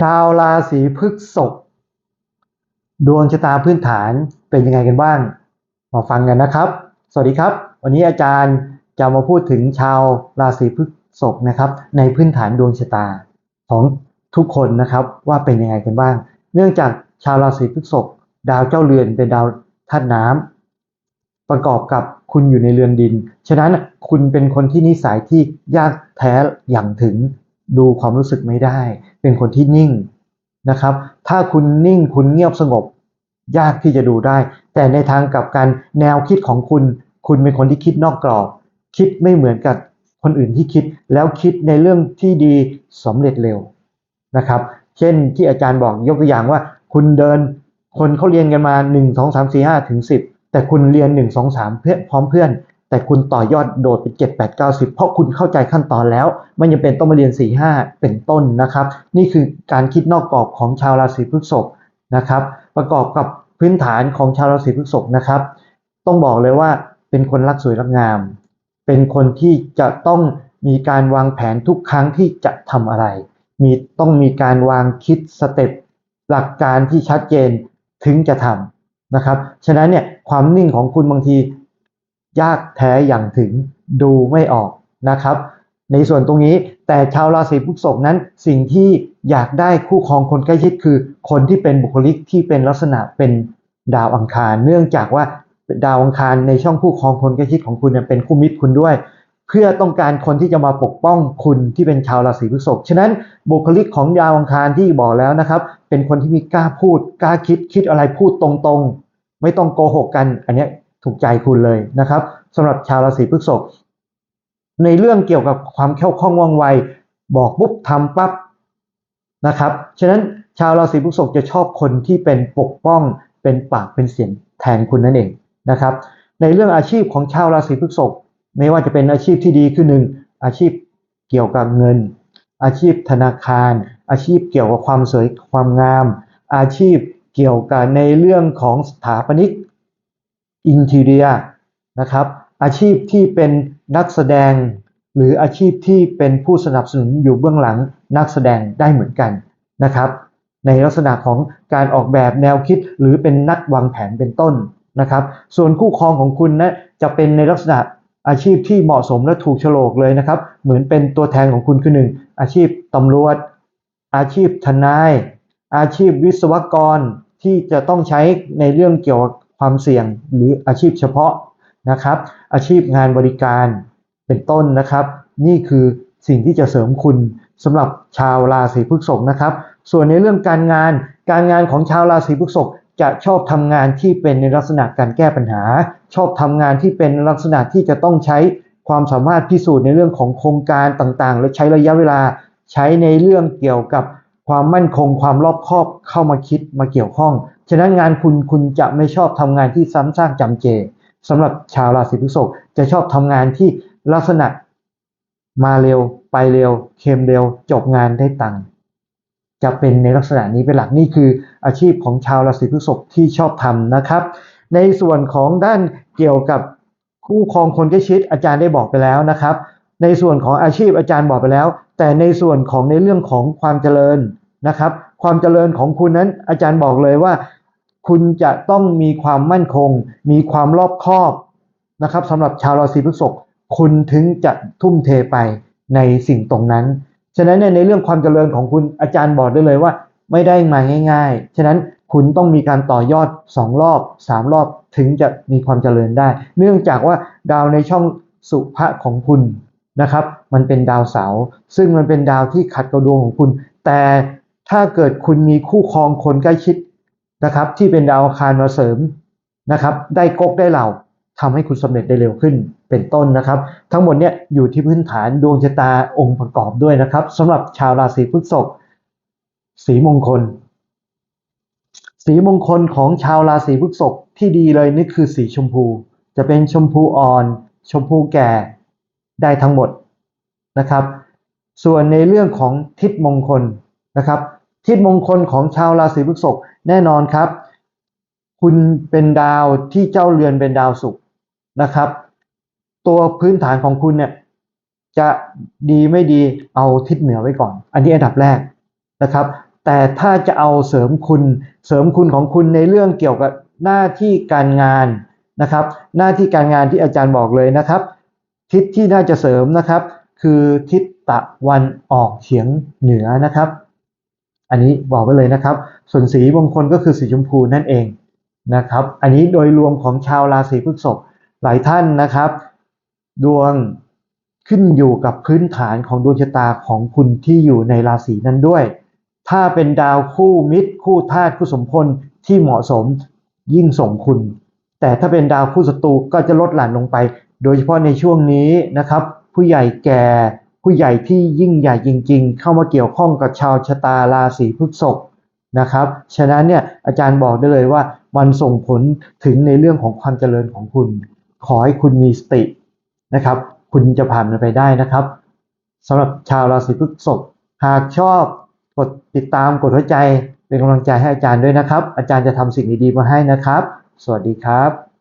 ชาวราศีพฤษภดวงชะตาพื้นฐานเป็นยังไงกันบ้าง มาฟังกันนะครับ สวัสดีครับ วันนี้อาจารย์จะมาพูดถึงชาวราศีพฤษภนะครับ ในพื้นฐานดวงชะตาของทุกคนนะครับว่าเป็นยังไงกันบ้าง เนื่องจากชาวราศีพฤษภดาวเจ้าเรือนเป็นดาวธาตุน้ำประกอบกับคุณอยู่ในเรือนดิน ฉะนั้นคุณเป็นคนที่นิสัยที่ยากแท้อย่างถึงดูความรู้สึกไม่ได้ เป็นคนที่นิ่งนะครับ ถ้าคุณนิ่งคุณเงียบสงบ ยากที่จะดูได้ แต่ในทางกลับกันแนวคิดของคุณ คุณเป็นคนที่คิดนอกกรอบ คิดไม่เหมือนกับคนอื่นที่คิด แล้วคิดในเรื่องที่ดีสำเร็จเร็วนะครับ เช่นที่อาจารย์บอกยกตัวอย่างว่า คุณเดิน คนเขาเรียนกันมา 1 2 3 4 5ถึง10 แต่คุณเรียน 1 2 3เพื่อพร้อมเพื่อน แต่คุณต่อยอดโดดเป็น 7 8 9 10 เพราะคุณเข้าใจขั้นตอนแล้วไม่จำเป็นต้องมาเรียน 4 5 เป็นต้นนะครับ นี่คือการคิดนอกกรอบของชาวราศีพฤษภนะครับ ประกอบกับพื้นฐานของชาวราศีพฤษภนะครับ ต้องบอกเลยว่าเป็นคนรักสวยรักงาม เป็นคนที่จะต้องมีการวางแผนทุกครั้งที่จะทำอะไร มีต้องมีการวางคิดสเต็ปหลักการที่ชัดเจนถึงจะทำนะครับ ฉะนั้นเนี่ยความนิ่งของคุณบางที ยากแท้อย่างถึงดูไม่ออกนะครับ ในส่วนตรงนี้แต่ชาวราศีพฤษภนั้นสิ่งที่อยากได้คู่ครองคนใกล้ชิดคือ คนที่เป็นบุคลิกที่เป็นลักษณะเป็นดาวอังคาร เนื่องจากว่าดาวอังคารในช่องคู่ครองคนใกล้ชิดของคุณเป็นคู่มิตรคุณด้วย เพื่อต้องการคนที่จะมาปกป้องคุณที่เป็นชาวราศีพฤษภฉะนั้นบุคลิกของดาวอังคารที่บอกแล้วนะครับ เป็นคนที่มีกล้าพูดกล้าคิดคิดอะไรพูดตรงๆ ไม่ต้องโกหกกัน อันนี้ ถูกใจคุณเลยนะครับสำหรับชาวราศีพฤษภในเรื่องเกี่ยวกับความเข้าข้องว่องไว บอกปุ๊บทำปั๊บนะครับฉะนั้นชาวราศีพฤษภจะชอบคนที่เป็นปกป้องเป็นปากเป็นเสียงแทนคุณนั่นเองนะครับ ในเรื่องอาชีพของชาวราศีพฤษภไม่ว่าจะเป็นอาชีพที่ดีคือหนึ่งอาชีพเกี่ยวกับเงิน อาชีพธนาคาร อาชีพเกี่ยวกับความสวยความงาม อาชีพเกี่ยวกับในเรื่องของสถาปนิก อินทีเรียนะครับอาชีพที่เป็นนักแสดง หรืออาชีพที่เป็นผู้สนับสนุนอยู่เบื้องหลังนักแสดงได้เหมือนกันนะครับ ในลักษณะของการออกแบบแนวคิดหรือเป็นนักวางแผนเป็นต้นนะครับ ส่วนคู่ครองของคุณนะจะเป็นในลักษณะอาชีพที่เหมาะสมและถูกโฉลกเลยนะครับ เหมือนเป็นตัวแทนของคุณคือหนึ่งอาชีพตำรวจ อาชีพทนาย อาชีพวิศวกรที่จะต้องใช้ในเรื่องเกี่ยวกับ ความเสี่ยงหรืออาชีพเฉพาะนะครับ อาชีพงานบริการเป็นต้นนะครับ นี่คือสิ่งที่จะเสริมคุณสำหรับชาวราศีพฤษภนะครับ ส่วนในเรื่องการงานการงานของชาวราศีพฤษภจะชอบทำงานที่เป็นในลักษณะการแก้ปัญหา ชอบทำงานที่เป็นลักษณะที่จะต้องใช้ความสามารถพิสูจน์ในเรื่องของโครงการต่างๆ และใช้ระยะเวลาใช้ในเรื่องเกี่ยวกับความมั่นคงความรอบคอบเข้ามาคิดมาเกี่ยวข้อง ฉะนั้นงานคุณคุณจะไม่ชอบทำงานที่ซ้ำซากจำเจสำหรับชาวราศีพฤษภจะชอบทำงานที่ลักษณะมาเร็วไปเร็วเคมเร็ว จบงานได้ตังค์จะเป็นในลักษณะนี้เป็นหลักนี่คืออาชีพของชาวราศีพฤษภที่ชอบทำนะครับ ในส่วนของด้านเกี่ยวกับคู่ครองคนใกล้ชิดอาจารย์ได้บอกไปแล้วนะครับ ในส่วนของอาชีพอาจารย์บอกไปแล้ว แต่ในส่วนของในเรื่องของความเจริญนะครับ ความเจริญของคุณนั้นอาจารย์บอกเลยว่า คุณจะต้องมีความมั่นคง มีความรอบคอบนะครับสำหรับชาวราศีพฤษภคุณถึงจะทุ่มเทไปในสิ่งตรงนั้น ฉะนั้นในเรื่องความเจริญของคุณอาจารย์บอกได้เลยว่า ไม่ได้มาง่าย ๆ ฉะนั้นคุณต้องมีการต่อยอด 2 รอบ 3 รอบถึงจะมีความเจริญได้ เนื่องจากว่าดาวในช่องสุภะของคุณนะครับ มันเป็นดาวเสาร์ซึ่งมันเป็นดาวที่ขัดกับดวงของคุณ แต่ถ้าเกิดคุณมีคู่ครองคนใกล้ชิด นะครับ ที่เป็นดาวอังคารมาเสริมนะครับ ได้กกได้เหล่าทำให้คุณสำเร็จได้เร็วขึ้นเป็นต้นนะครับ ทั้งหมดเนี่ยอยู่ที่พื้นฐานดวงชะตาองค์ประกอบด้วยนะครับสำหรับชาวราศีพฤษภสีมงคล สีมงคลของชาวราศีพฤษภที่ดีเลยนี่คือสีชมพู จะเป็นชมพูอ่อน ชมพูแก่ได้ทั้งหมดนะครับ ส่วนในเรื่องของทิศมงคลนะครับ ทิศมงคลของชาวราศีพฤษภแน่นอนครับ คุณเป็นดาวที่เจ้าเรือนเป็นดาวศุกร์นะครับ ตัวพื้นฐานของคุณเนี่ยจะดีไม่ดีเอาทิศเหนือไว้ก่อน อันนี้อันดับแรกนะครับ แต่ถ้าจะเอาเสริมคุณเสริมคุณของคุณในเรื่องเกี่ยวกับหน้าที่การงานนะครับ หน้าที่การงานที่อาจารย์บอกเลยนะครับ ทิศที่น่าจะเสริมนะครับ คือทิศตะวันออกเฉียงเหนือนะครับ อันนี้บอกไว้เลยนะครับ ส่วนสีมงคลก็คือสีชมพูนั่นเองนะครับ อันนี้โดยรวมของชาวราศีพฤษภหลายท่านนะครับ ดวงขึ้นอยู่กับพื้นฐานของดวงชะตาของคุณที่อยู่ในราศีนั้นด้วย ถ้าเป็นดาวคู่มิตร คู่ธาตุคู่สมพลที่เหมาะสมยิ่งส่งคุณ แต่ถ้าเป็นดาวคู่ศัตรูก็จะลดหลั่นลงไป โดยเฉพาะในช่วงนี้นะครับ ผู้ใหญ่แก่ ผู้ใหญ่ที่ยิ่งใหญ่จริง ๆ เข้ามาเกี่ยวข้องกับชาวชะตาราศีพฤษภนะครับ ฉะนั้นเนี่ยอาจารย์บอกได้เลยว่ามันส่งผลถึงในเรื่องของความเจริญของคุณ ขอให้คุณมีสตินะครับ คุณจะผ่านมันไปได้นะครับสำหรับชาวราศีพฤษภหากชอบกดติดตามกดหัวใจเป็นกำลังใจให้อาจารย์ด้วยนะครับ อาจารย์จะทำสิ่งดีๆมาให้นะครับ สวัสดีครับ